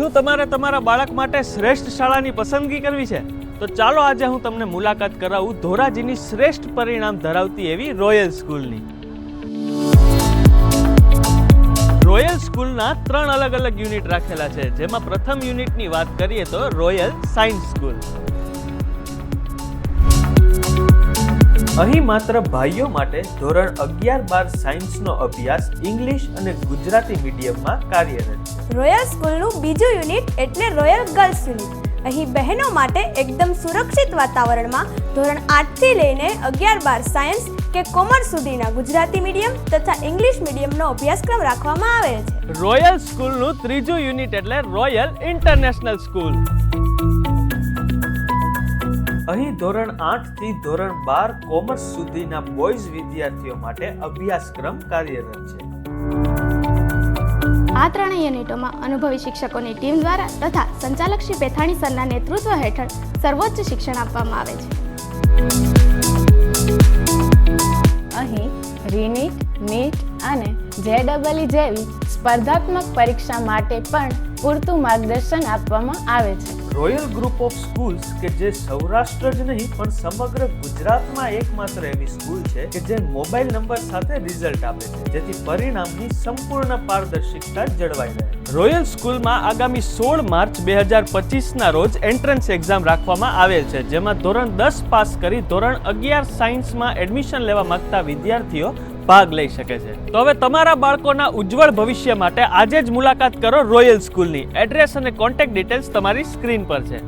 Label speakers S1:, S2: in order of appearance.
S1: શું તમારે તમારા બાળક માટે શ્રેષ્ઠ શાળાની પસંદગી કરવી છે? તો ચાલો આજે હું તમને મુલાકાત કરાવું ધોરાજીની શ્રેષ્ઠ પરિણામ ધરાવતી એવી રોયલ સ્કૂલની. રોયલ સ્કૂલના ત્રણ અલગ અલગ યુનિટ રાખેલા છે. જેમાં પ્રથમ યુનિટની વાત કરીએ તો રોયલ સાયન્સ સ્કૂલ. અહીં માત્ર ભાઈઓ માટે ધોરણ અગિયાર બાર સાયન્સનો અભ્યાસ ઇંગ્લિશ અને ગુજરાતી મીડિયમમાં કાર્યરત છે.
S2: રોયલ સ્કૂલનું બીજું યુનિટ એટલે રોયલ ગર્લ્સ યુનિટ. અહીં બહેનો માટે એકદમ સુરક્ષિત વાતાવરણમાં ધોરણ આઠથી લઈને અગિયાર બાર સાયન્સ કે કોમર્સ સુધીના ગુજરાતી મીડિયમ તથા ઇંગ્લિશ મીડિયમનો અભ્યાસક્રમ રાખવામાં આવે છે.
S1: રોયલ સ્કૂલનું ત્રીજું યુનિટ એટલે રોયલ ઇન્ટરનેશનલ સ્કૂલ. અહીં ધોરણ આઠથી ધોરણ બાર કોમર્સ સુધીના બોયઝ વિદ્યાર્થીઓ માટે અભ્યાસક્રમ કાર્યરત છે.
S3: આ ત્રણેય યુનિટોમાં અનુભવી શિક્ષકોની ટીમ દ્વારા તથા સંચાલક શ્રી પેથાણી સરના નેતૃત્વ હેઠળ સર્વોચ્ચ શિક્ષણ આપવામાં આવે છે.
S4: અહીં રીનીટ નીટ અને જેડબલઈ જેવી સ્પર્ધાત્મક પરીક્ષા માટે પણ પૂરતું માર્ગદર્શન આપવામાં આવે છે.
S1: રોયલ ગ્રુપ ઓફ સ્કૂલ્સ કે જે સૌરાષ્ટ્ર જ નહીં, પણ સમગ્ર ગુજરાતમાં એકમાત્ર એવી સ્કૂલ છે, કે જે મોબાઈલ નંબર સાથે રિઝલ્ટ આપે છે, જેથી પરિણામની સંપૂર્ણ પારદર્શિકતા જળવાઈ રહે. રોયલ સ્કૂલમાં આગામી સોળ માર્ચ બે હજાર પચીસના રોજ એન્ટ્રન્સ એક્ઝામ રાખવામાં આવેલ છે, જેમાં ધોરણ દસ પાસ કરી ધોરણ અગિયાર સાયન્સમાં એડમિશન લેવા માંગતા વિદ્યાર્થીઓ ભાગ લઈ શકે છે. તો હવે તમારા બાળકોના ઉજ્જવળ ભવિષ્ય માટે આજે જ મુલાકાત કરો રોયલ સ્કૂલની એડ્રેસ અને કોન્ટેક્ટ ડિટેલ્સ તમારી સ્ક્રીન પર છે.